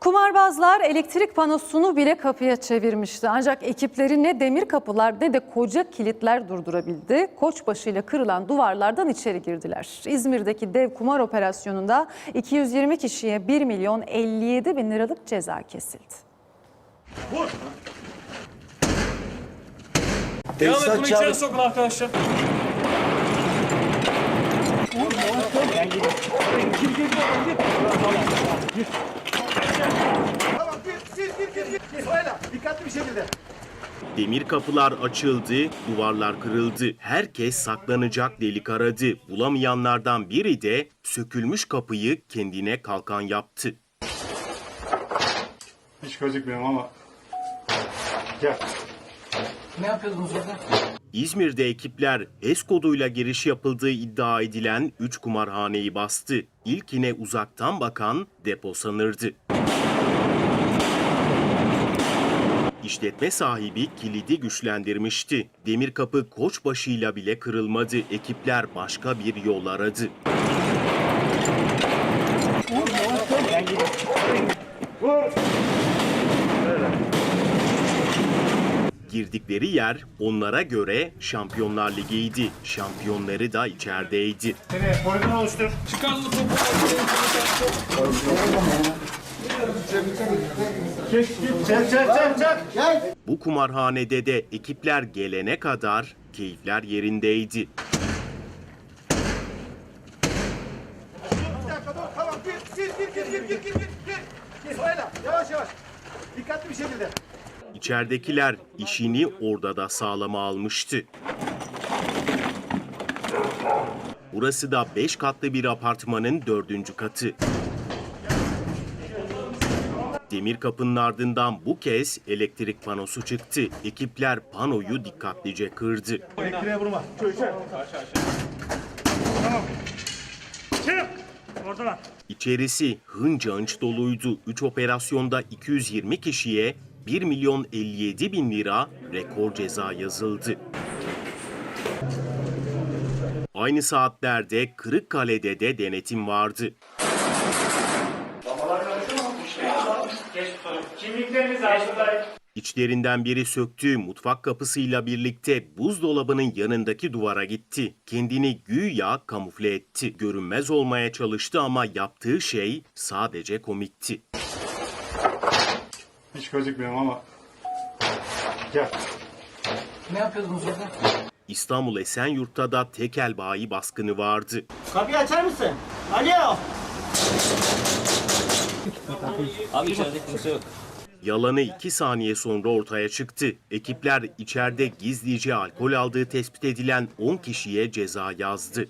Kumarbazlar elektrik panosunu bile kapıya çevirmişti. Ancak ekipleri ne demir kapılar ne de koca kilitler durdurabildi. Koçbaşıyla kırılan duvarlardan içeri girdiler. İzmir'deki dev kumar operasyonunda 220 kişiye 1 milyon 57 bin liralık ceza kesildi. Devam et bunu içeri sokun arkadaşlar. Tamam gir gir gir gir gir. Gir öyle dikkatli bir şekilde. Demir kapılar açıldı, duvarlar kırıldı. Herkes saklanacak delik aradı. Bulamayanlardan biri de sökülmüş kapıyı kendine kalkan yaptı. Hiç gözükmüyorum ama. Gel. İzmir'de ekipler HES koduyla giriş yapıldığı iddia edilen 3 kumarhaneyi bastı. İlkine uzaktan bakan depo sanırdı. İşletme sahibi kilidi güçlendirmişti. Demir kapı koçbaşıyla bile kırılmadı. Ekipler başka bir yol aradı. Girdikleri yer onlara göre Şampiyonlar Ligi'ydi. Şampiyonları da içerideydi. Koridor oluştur. Topu. Çek, çek, çek, çek. Bu kumarhanede de ekipler gelene kadar keyifler yerindeydi. Dikkatli. İçeridekiler işini orada da sağlama almıştı. Burası da 5 katlı bir apartmanın 4. katı. Demir kapının ardından bu kez elektrik panosu çıktı. Ekipler panoyu dikkatlice kırdı. Elektriğe vurma. Tamam. Çık. Orada İçerisi hınca hınç doluydu. 3 operasyonda 220 kişiye 1 milyon 57 bin lira rekor ceza yazıldı. Aynı saatlerde Kırıkkale'de de denetim vardı. Kimlikleriniz aşağıda. İçlerinden biri söktüğü mutfak kapısıyla birlikte buzdolabının yanındaki duvara gitti. Kendini güya kamufle etti. Görünmez olmaya çalıştı ama yaptığı şey sadece komikti. Hiç gözükmüyorum ama. Gel. İstanbul Esenyurt'ta da tekel bayi baskını vardı. Kapıyı açar mısın? Alo. Abi içeride kimse yok. Yalanı 2 saniye sonra ortaya çıktı. Ekipler içeride gizlice alkol aldığı tespit edilen 10 kişiye ceza yazdı.